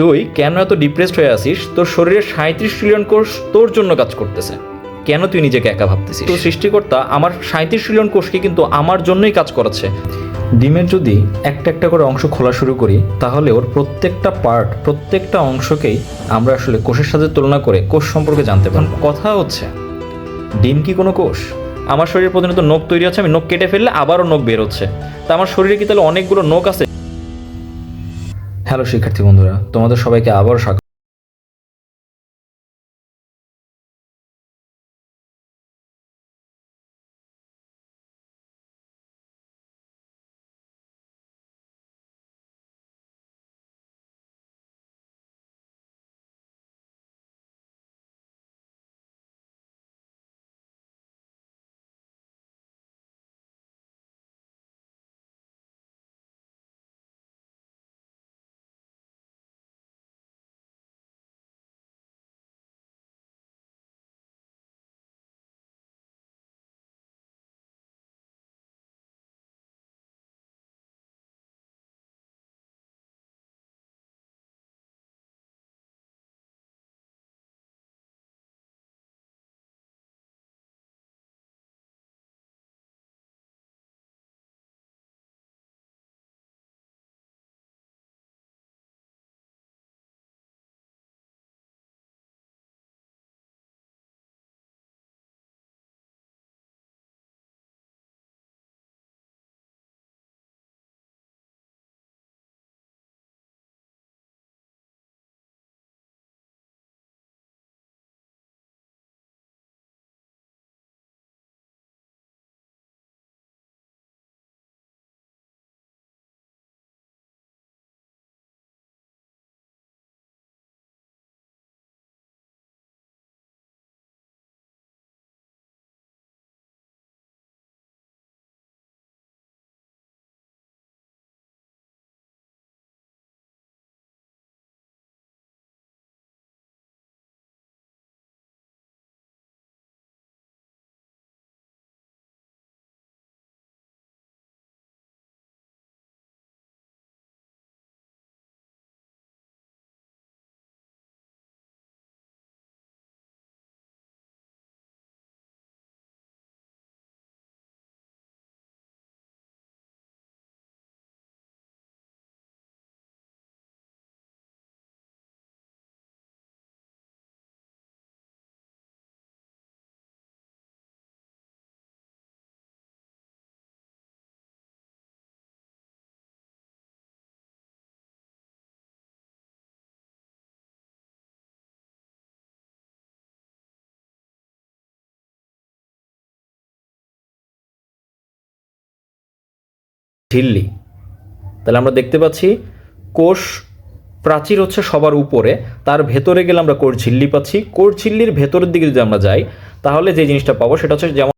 তুই কেন এত ডিপ্রেসড হয়ে আসিস তোর শরীরে সাঁত্রিশ ট্রিলিয়ন কোষ তোর জন্য কাজ করতেছে। কেন তুই নিজেকে একা ভাবতেছিস? তো সৃষ্টিকর্তা আমার সাঁত্রিশ ট্রিলিয়ন কোষকে কিন্তু আমার জন্যই কাজ করাচ্ছে। ডিমের যদি একটা একটা করে অংশ খোলা শুরু করি, তাহলে ওর প্রত্যেকটা পার্ট প্রত্যেকটা অংশকেই আমরা আসলে কোষের সাথে তুলনা করে কোষ সম্পর্কে জানতে পারব। কথা হচ্ছে, ডিম কি কোনো কোষ? আমার শরীরে প্রতিনিয়ত নখ তৈরি হচ্ছে, আমি নখ কেটে ফেললে আবারও নখ বেরোচ্ছে তা আমার শরীরে কি তাহলে অনেকগুলো নখ আছে? হ্যালো শিক্ষার্থী বন্ধুরা। তোমাদের সবাইকে আবার স্বাগত। ঝিল্লি তাহলে আমরা দেখতে পাচ্ছি, কোষ প্রাচীর হচ্ছে সবার উপরে, তার ভেতরে গেলে আমরা কোর ঝিল্লি পাচ্ছি। কোর ঝিল্লির ভেতরের দিকে যদি আমরা যাই, তাহলে যে জিনিসটা পাবো সেটা হচ্ছে যেমন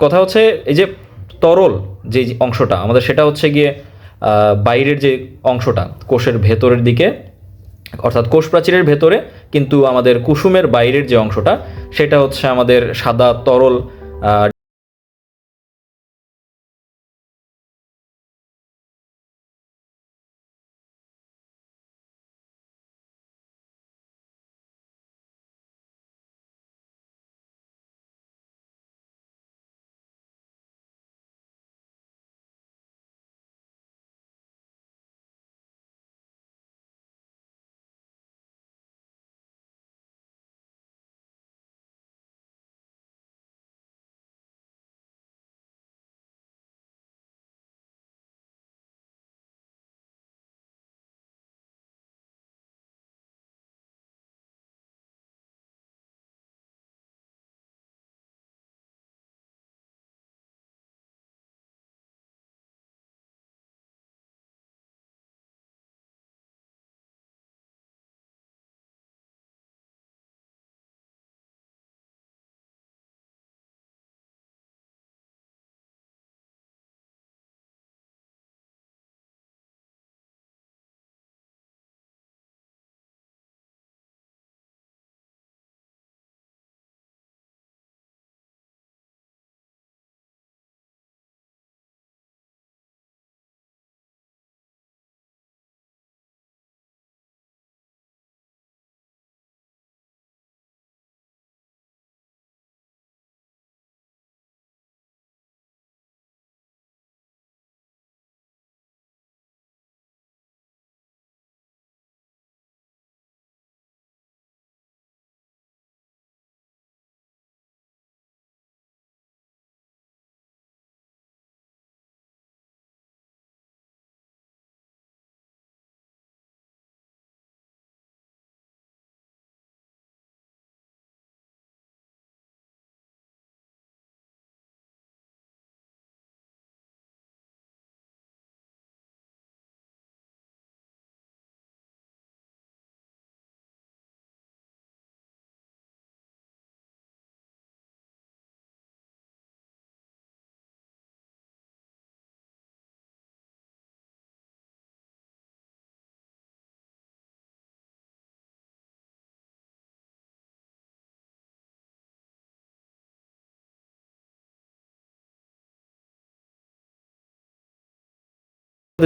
কথা হচ্ছে এই যে তরল যে অংশটা, আমাদের সেটা হচ্ছে গিয়ে বাইরের যে অংশটা, কোষের ভেতরের দিকে, অর্থাৎ কোষ প্রাচীরের ভেতরে, কিন্তু আমাদের কুসুমের বাইরের যে অংশটা, সেটা হচ্ছে আমাদের সাদা তরল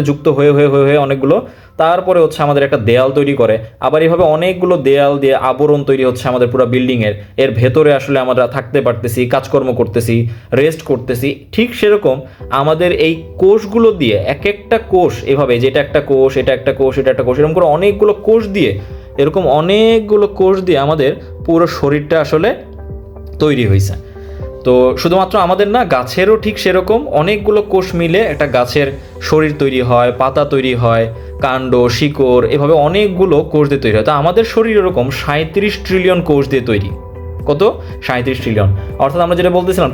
যুক্ত হয়ে হয়ে হয়ে হয়ে অনেকগুলো। তারপরে হচ্ছে আমাদের একটা দেয়াল তৈরি করে। আবার এইভাবে অনেকগুলো দেয়াল দিয়ে আবরণ তৈরি হচ্ছে আমাদের পুরো বিল্ডিং এর। এর ভেতরে আসলে আমরা থাকতে পারতেছি, কাজকর্ম করতেছি রেস্ট করতেছি। ঠিক সেরকম আমাদের এই কোষগুলো দিয়ে এক একটা কোষ এভাবে, যেটা একটা কোষ, এটা একটা কোষ, এটা একটা কোষ, এরকম করে অনেকগুলো কোষ দিয়ে, এরকম অনেকগুলো কোষ দিয়ে আমাদের পুরো শরীরটা আসলে তৈরি হয়েছে তো শুধুমাত্র আমাদের না, গাছেরও ঠিক সেরকম অনেকগুলো কোষ মিলে একটা গাছের শরীর তৈরি হয়, পাতা তৈরি হয়, কাণ্ড, শিকড়, এভাবে অনেকগুলো কোষ দিয়ে তৈরি হয়। তো আমাদের শরীর এরকম সাঁত্রিশ ট্রিলিয়ন কোষ দিয়ে তৈরি। কত? সাঁত্রিশ ট্রিলিয়ন অর্থাৎ আমরা যেটা বলতেছিলাম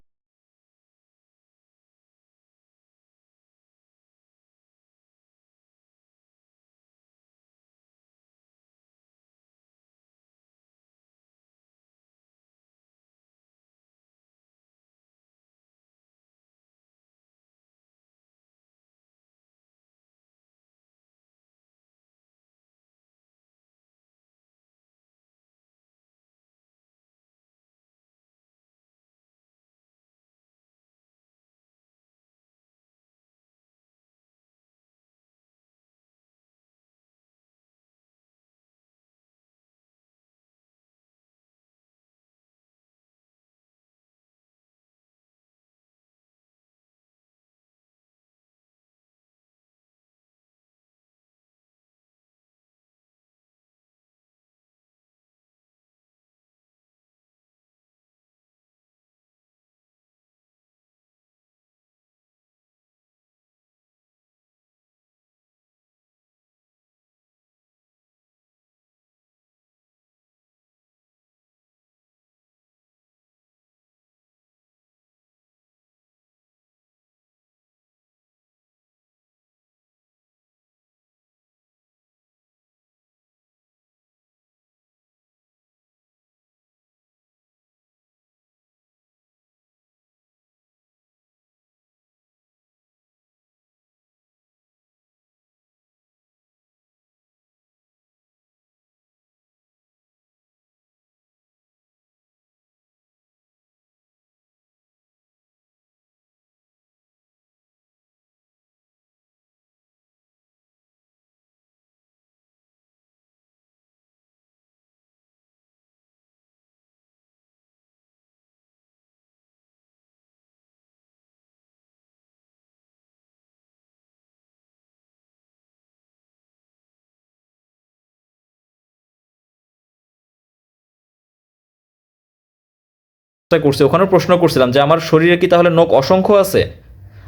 করছি ওখানেও প্রশ্ন করছিলাম যে আমার শরীরে কি তাহলে নখ অসংখ্য আছে?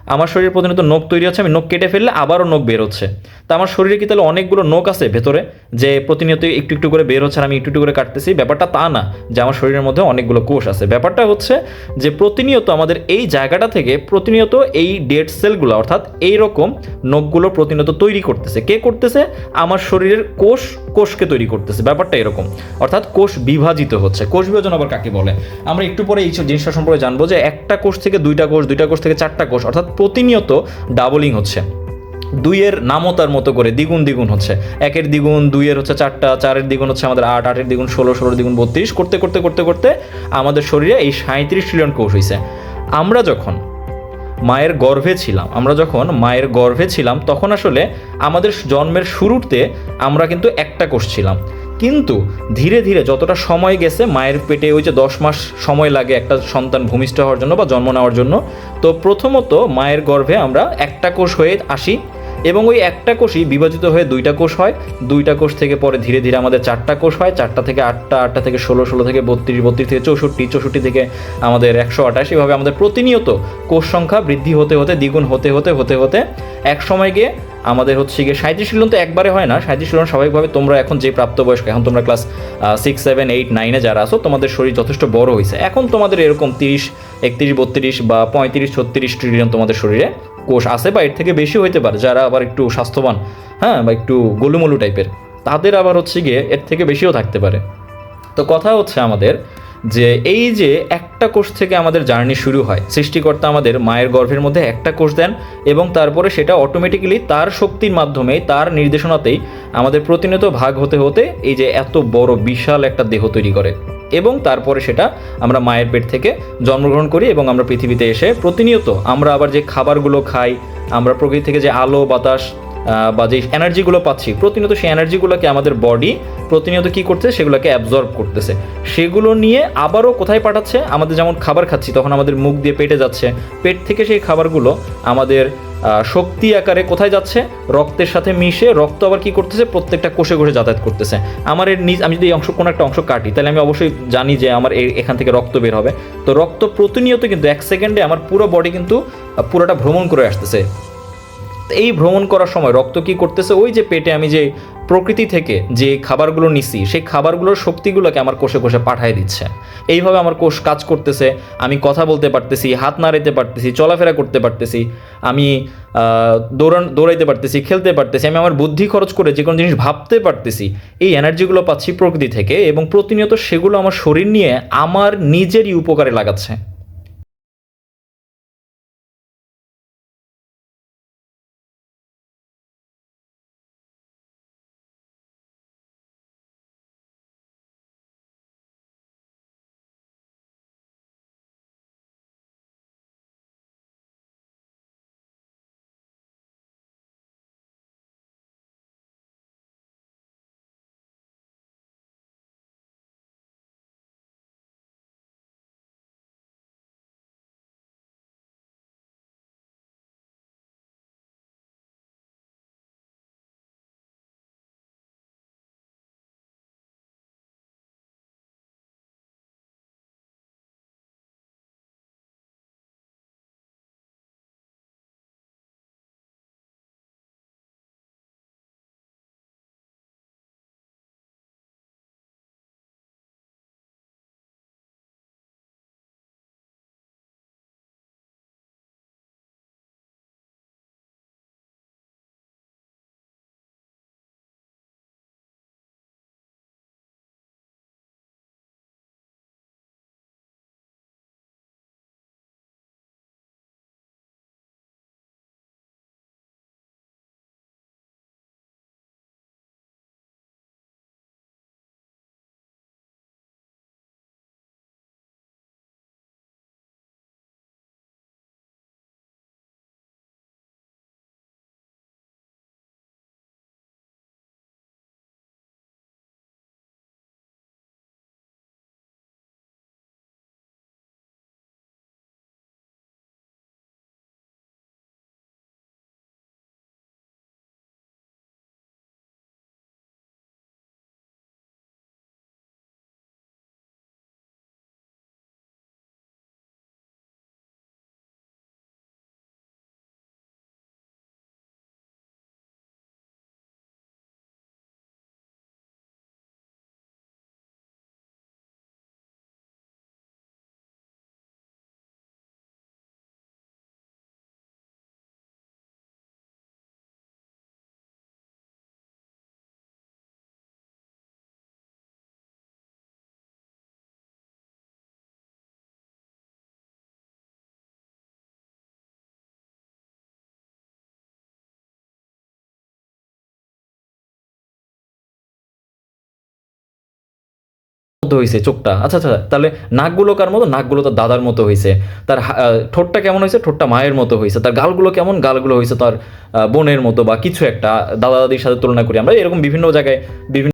আমার শরীরে প্রতিনিয়ত নখ তৈরি হচ্ছে, আমি নখ কেটে ফেললে আবারও নখ বের হচ্ছে। তা আমার শরীরে কি তাহলে অনেকগুলো নখ আছে ভেতরে যে প্রতিনিয়ত একটু একটু করে বের হচ্ছে আর আমি একটু একটু করে কাটতেছি? ব্যাপারটা তা না যে আমার শরীরের মধ্যে অনেকগুলো কোষ আছে। ব্যাপারটা হচ্ছে যে প্রতিনিয়ত আমাদের এই জায়গাটা থেকে প্রতিনিয়ত এই ডেড সেলগুলো অর্থাৎ এই রকম নখগুলো প্রতিনিয়ত তৈরি করতেছে। কে করতেছে? আমার শরীরের কোষ, কোষকে তৈরি করতেছে। ব্যাপারটা এরকম। অর্থাৎ কোষ বিভাজিত হচ্ছে। কোষ বিভাজন আবার কাকে বলে? আমরা একটু পরে এই জিনিসটা সম্পর্কে জানব যে একটা কোষ থেকে দুইটা কোষ দুইটা কোষ থেকে চারটা কোষ, অর্থাৎ প্রতিনিয়ত ডাবলিং হচ্ছে। দুইয়ের নামও তার মতো করে দ্বিগুণ দ্বিগুণ হচ্ছে। একের দ্বিগুণ, দুইয়ের হচ্ছে চারটা, চারের দ্বিগুণ হচ্ছে আমাদের আট, আটের দ্বিগুণ, ষোলো, ষোলোর দ্বিগুণ, বত্রিশ। করতে করতে করতে করতে আমাদের শরীরে এই সাঁত্রিশ ট্রিলিয়ন কোষ হয়েছে আমরা যখন মায়ের গর্ভে ছিলাম, আমরা যখন মায়ের গর্ভে ছিলাম, তখন আসলে আমাদের জন্মের শুরুতে আমরা কিন্তু একটা কোষ ছিলাম। কিন্তু ধীরে ধীরে যতটা সময় গেছে, মায়ের পেটে ওই যে দশ মাস সময় লাগে একটা সন্তান ভূমিষ্ঠ হওয়ার জন্য বা জন্ম নেওয়ার জন্য, তো প্রথমত মায়ের গর্ভে আমরা একটা কোষ হয়ে আসি এবং ওই একটা কোষই বিভাজিত হয়ে দুইটা কোষ হয়। দুইটা কোষ থেকে পরে ধীরে ধীরে আমাদের চারটা কোষ হয়। চারটা থেকে আটটা আটটা থেকে ষোলো ষোলো থেকে বত্রিশ বত্রিশ থেকে চৌষট্টি চৌষট্টি থেকে আমাদের একশো আঠাশ। এভাবে আমাদের প্রতিনিয়ত কোষ সংখ্যা বৃদ্ধি হতে হতে, দ্বিগুণ হতে হতে হতে হতে, এক সময় গিয়ে আমাদের হচ্ছে গিয়ে সাঁত্রিশ মিলিয়ন তো একবারে হয় না। সাঁত্রিশ মিলিয়ন স্বাভাবিকভাবে তোমরা এখন যে প্রাপ্তবয়স্ক, এখন তোমরা ক্লাস সিক্স সেভেন এইট নাইনে যারা আছো, তোমাদের শরীর যথেষ্ট বড় হয়েছে। এখন তোমাদের এরকম তিরিশ, একত্রিশ, বত্রিশ বা পঁয়ত্রিশ, ছত্রিশ ট্রিলিয়ন তোমাদের শরীরে কোষ আছে বা এর থেকে বেশি হইতে পারে, যারা আবার একটু স্বাস্থ্যবান হ্যাঁ বা একটু গোলুমলু টাইপের তাদের আবার হচ্ছে গিয়ে এর থেকে বেশিও থাকতে পারে। তো কথা হচ্ছে আমাদের যে এই যে একটা কোষ থেকে আমাদের জার্নি শুরু হয়, সৃষ্টিকর্তা আমাদের মায়ের গর্ভের মধ্যে একটা কোষ দেন এবং তারপরে সেটা অটোমেটিক্যালি তার শক্তির মাধ্যমে তার নির্দেশনাতেই আমাদের প্রতিনিয়ত ভাগ হতে হতে এই যে এত বড় বিশাল একটা দেহ তৈরি করে এবং তারপরে সেটা আমরা মায়ের পেট থেকে জন্মগ্রহণ করি এবং আমরা পৃথিবীতে এসে প্রতিনিয়ত আমরা আবার যে খাবারগুলো খাই, আমরা প্রকৃতি থেকে যে আলো, বাতাস বা যে এনার্জিগুলো পাচ্ছি, প্রতিনিয়ত সেই এনার্জিগুলোকে আমাদের বডি প্রতিনিয়ত কি করছে সেগুলোকে অ্যাবজর্ব করতেছে। সেগুলো নিয়ে আবারও কোথায় পাঠাচ্ছে? আমাদের যেমন খাবার খাচ্ছি, তখন আমাদের মুখ দিয়ে পেটে যাচ্ছে। পেট থেকে সেই খাবারগুলো আমাদের শক্তি আকারে কোথায় যাচ্ছে? রক্তের সাথে মিশে রক্ত আবার কি করতেছে? প্রত্যেকটা কোষে কোষে যাতায়াত করতেছে। আমার এর নিজ, আমি যদি এই অংশ, কোনো একটা অংশ কাটি, তাহলে আমি অবশ্যই জানি যে আমার এখান থেকে রক্ত বের হবে। তো রক্ত প্রতিনিয়ত কিন্তু এক সেকেন্ডে আমার পুরো বডি কিন্তু পুরোটা ভ্রমণ করে আসতেছে। এই ভ্রমণ করার সময় রক্ত কি করতেছে? ওই যে পেটে আমি যে প্রকৃতি থেকে যে খাবারগুলো নিছি, সেই খাবারগুলোর শক্তিগুলোকে আমার কোষে কোষে পাঠায় দিচ্ছে। এইভাবে আমার কোষ কাজ করতেছে, আমি কথা বলতে পারতেছি, হাত নাড়াইতে পারতেছি, চলাফেরা করতে পারতেছি, আমি দৌড়ান, দৌড়াইতে পারতেছি, খেলতে পারতেছি, আমি আমার বুদ্ধি খরচ করে যে কোনো জিনিস ভাবতে পারতেছি, এই এনার্জিগুলো পাচ্ছি প্রকৃতি থেকে এবং প্রতিনিয়ত সেগুলো আমার শরীর নিয়ে আমার নিজেরই উপকারে লাগাচ্ছে। মধ্যে হয়েছে চোখটা। আচ্ছা আচ্ছা তাহলে নাকগুলো কার মতো? নাকগুলো তার দাদার মতো হয়েছে তার ঠোঁটটা কেমন হয়েছে ঠোঁটটা মায়ের মতো হয়েছে তার গালগুলো কেমন? গালগুলো হয়েছে তার বোনের মতো বা কিছু একটা। দাদা দাদির সাথে তুলনা করি আমরা। এরকম বিভিন্ন জায়গায় বিভিন্ন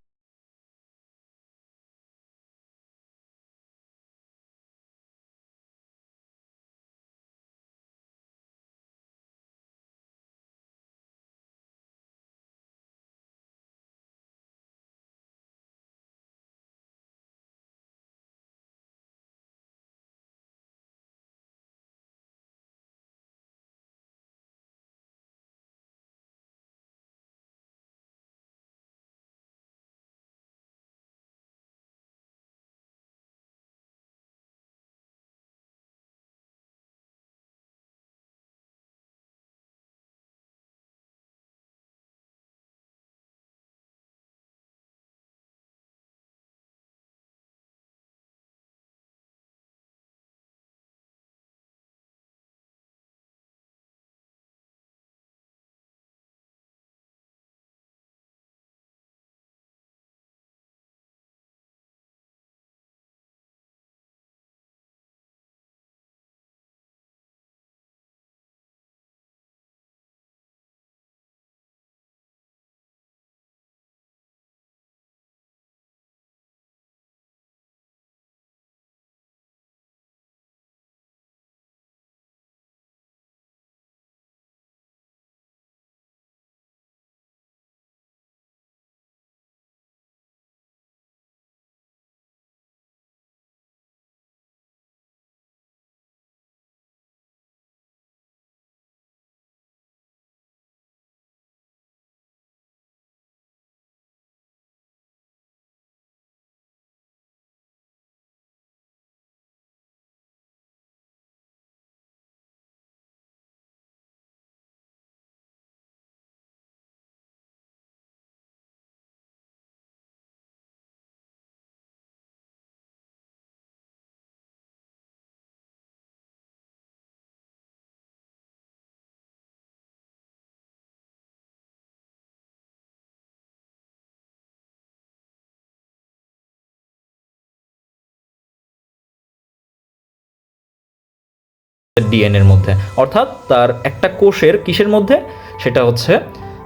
ডিএনএর মধ্যে। অর্থাৎ তার একটা কোষের কিসের মধ্যে? সেটা হচ্ছে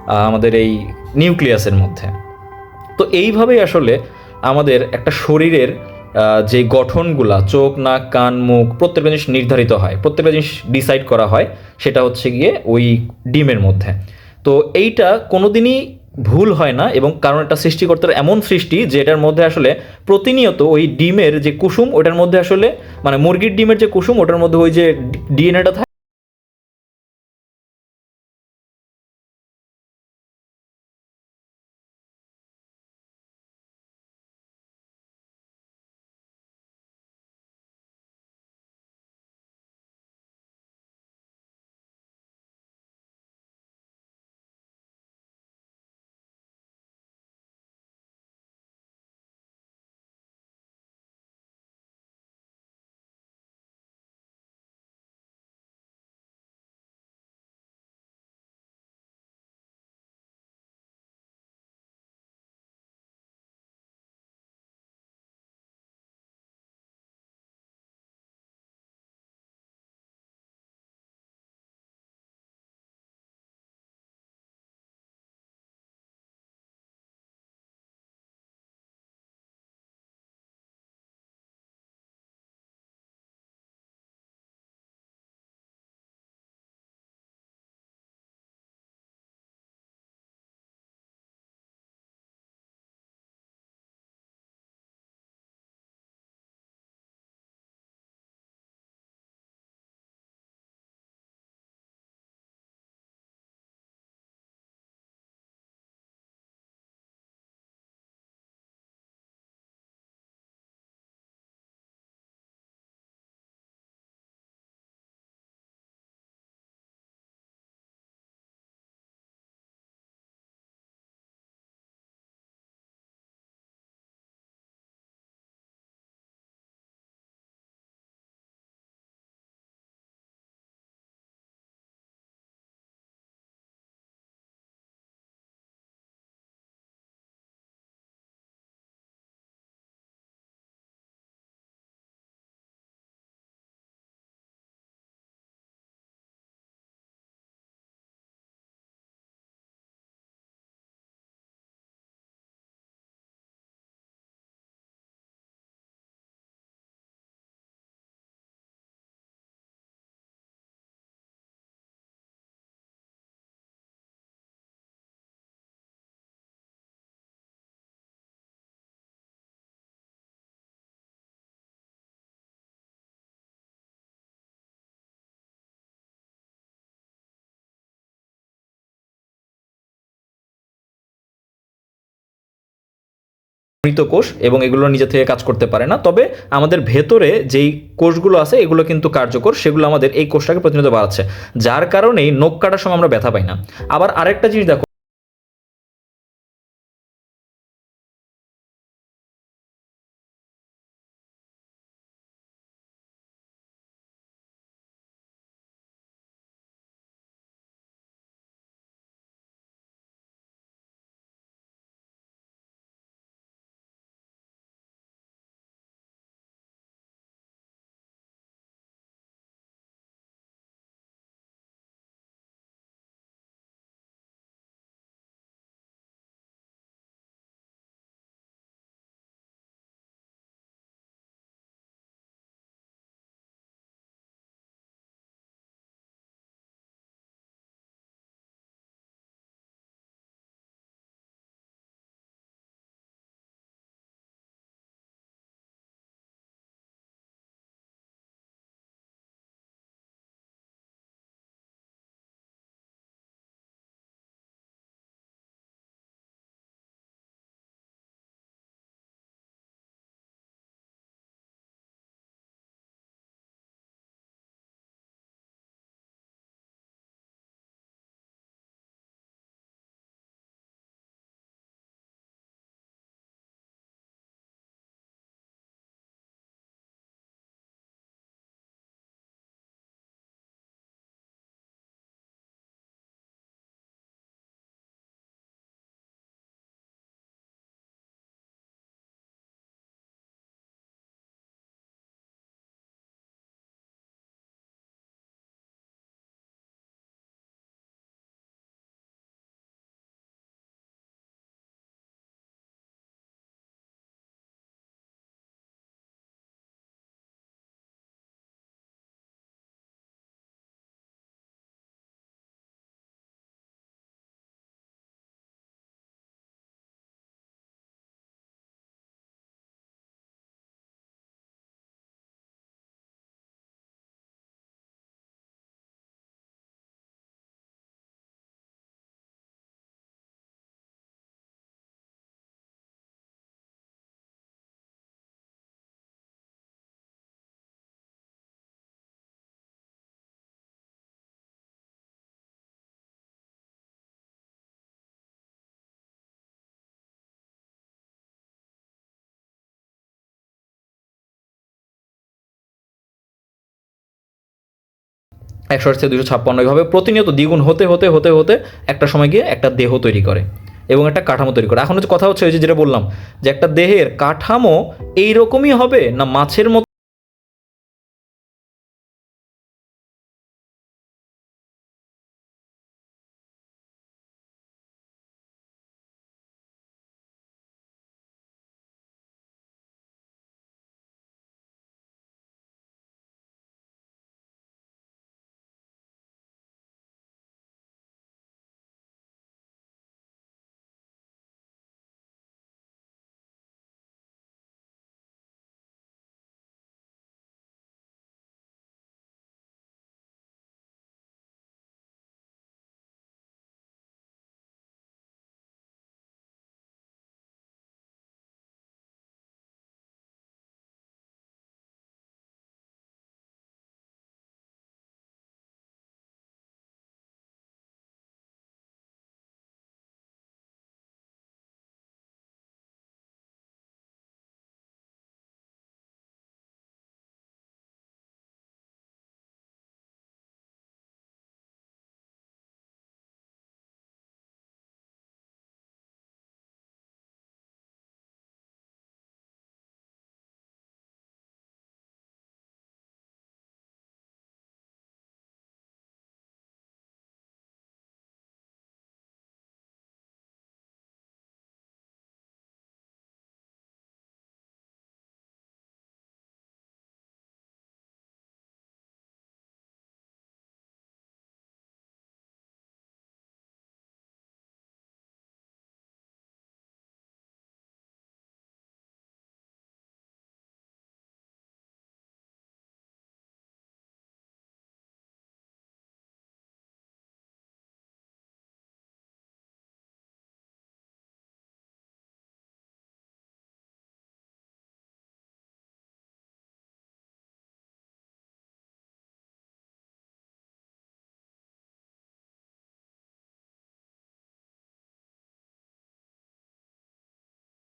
আমাদের এই নিউক্লিয়াসের মধ্যে। তো এইভাবেই আসলে আমাদের একটা শরীরের যে গঠনগুলা, চোখ, নাক, কান, মুখ, প্রত্যেকটা জিনিস নির্ধারিত হয়। প্রত্যেকটা জিনিস ডিসাইড করা হয়। সেটা হচ্ছে গিয়ে ওই ডিমের মধ্যে। তো এইটা কোনোদিনই ভুল হয় না এবং কারণ এটা সৃষ্টিকর্তার এমন সৃষ্টি যে এটার মধ্যে আসলে প্রতিনিয়ত ওই ডিমের যে কুসুম, ওটার মধ্যে আসলে মানে মুরগির ডিমের যে কুসুম, ওটার মধ্যে ওই যে ডিএনএটা থাকে মৃত কোষ এবং এগুলো নিজে থেকে কাজ করতে পারে না। তবে আমাদের ভেতরে যেই কোষগুলো আছে, এগুলো কিন্তু কার্যকর। সেগুলো আমাদের এই কোষটাকে প্রতিনিয়ত বাড়াচ্ছে। যার কারণেই নখ কাটার সময় আমরা ব্যথা পাই না। আবার আরেকটা জিনিস দেখো একশো থেকে দুশো ছাপ্পান্ন এইভাবে প্রতিনিয়ত দ্বিগুণ হতে হতে হতে হতে একটা সময় গিয়ে একটা দেহ তৈরি করে এবং একটা কাঠামো তৈরি করে। এখন হচ্ছে কথা হচ্ছে যেটা বললাম যে একটা দেহের কাঠামো এইরকমই হবে না মাছের মতো